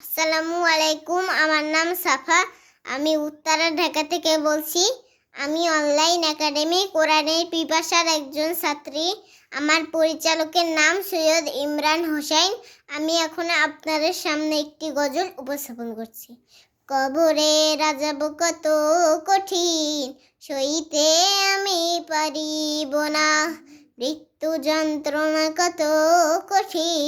আসসালামু আলাইকুম, আমার নাম সাফা। আমি উত্তরা ঢাকা থেকে বলছি। আমি অনলাইন একাডেমি কোরআনের পিপাসার একজন ছাত্রী। আমার পরিচালকের নাম সৈয়দ ইমরান হোসেন। আমি এখন আপনাদের সামনে একটি গজল উপস্থাপন করছি। কবরে রাজাব কত কঠিন, সইতে আমি পারিব না। মৃত্যু যন্ত্রণা কত কঠিন।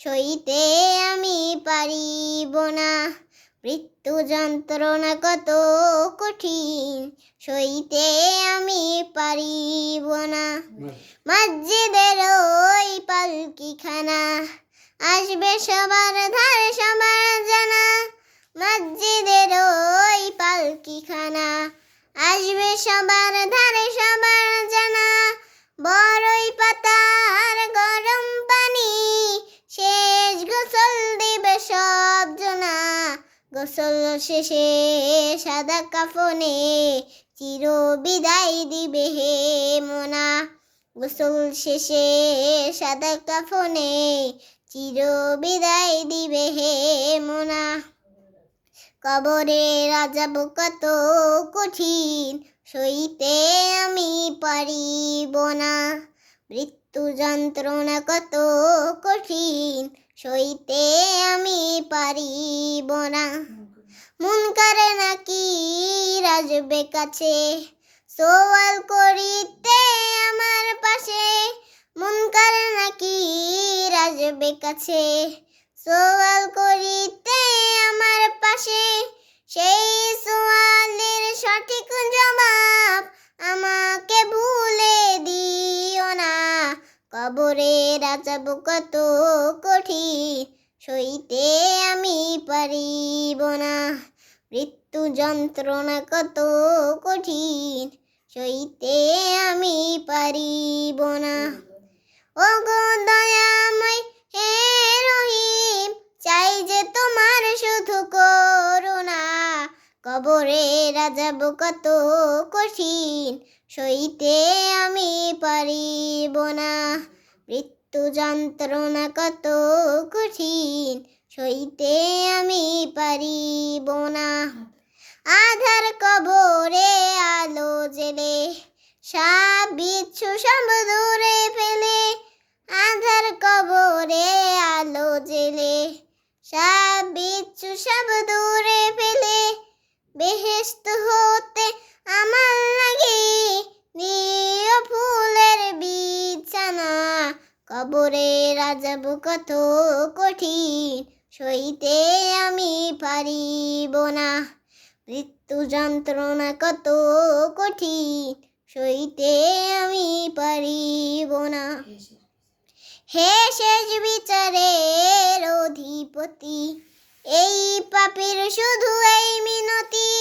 সইতে আমি পারিব না। মৃত্যু যন্ত্রণা কত কঠিন, সইতে আমি পারিব না। মসজিদের ওই পালকিখানা, আসবে সবার ধার সবার জানা। মসজিদের ওই পালকিখানা, আসবে সবার গোসল শেষে সাদা কাফনে চির বিদায় দিবে হে মোনা। গোসল শেষে সাদা কাফনে চির বিদায় দিবে হে মোনা। কবরে রাজাব কত কঠিন, সইতে আমি পারিব না। মৃত্যু যন্ত্রণা কত কঠিন, সইতে পারিব না। মন করে নাকি রাজবে কাছে সোয়াল করিতে আমার পাশে। মন করে নাকি রাজবে কাছে সোয়াল করিতে আমার পাশে। সেই সোয়ালের সঠিক জবাব আমাকে ভুলে দিও না। কবরে রাজাব কত কঠিন। সইতে আমি পারিব না। মৃত্যু যন্ত্রণা কত কঠিন, সইতে আমি পারিব না। ও গো দয়াময় হে রহিম, চাই যে তোমার শুধু করুণা। কবরে রাজাব কত কঠিন, সইতে আমি পারিব না। মৃত্যু যন্ত্রণা, কত কঠিন, সইতে আমি পারিব না। আধার কবরে আলো জেলে সাপ বিচ্ছু সব দূরে ফেলে। আধার কবরে আলো জেলে সাপ বিচ্ছু সব দূরে ফেলে রাজাব কত কঠিন, সইতে আমি পারিব না। মৃত্যু যন্ত্রণা কত কঠিন, সইতে আমি পারিব না। হে শেষ বিচারের অধিপতি, এই পাপের শুধু এই মিনতি,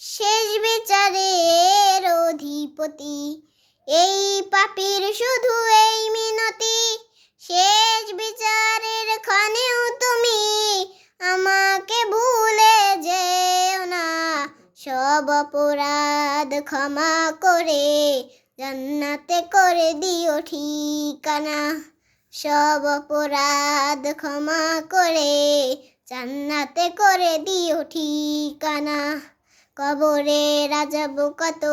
শেষ বিচারের অধিপতি, এই পাপের শুধু সব অপরাধ ক্ষমা করে জান্নাতে করে দিও ঠিকানা। সব অপরাধ ক্ষমা করে জান্নাতে করে দিও ঠিকানা। কবরে রাজাব কত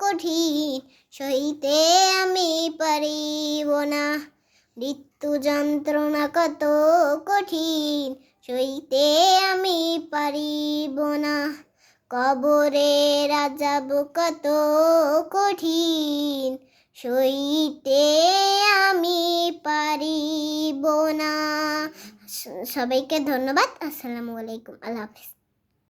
কঠিন, সইতে আমি পারিব না। মৃত্যু যন্ত্রণা কত কঠিন, সইতে আমি পারিব না। কবরে রাজাব কত কঠিন। সইতে আমি পারিব না। সবাইকে ধন্যবাদ। আসসালামু আলাইকুম। আল্লাহ হাফিজ।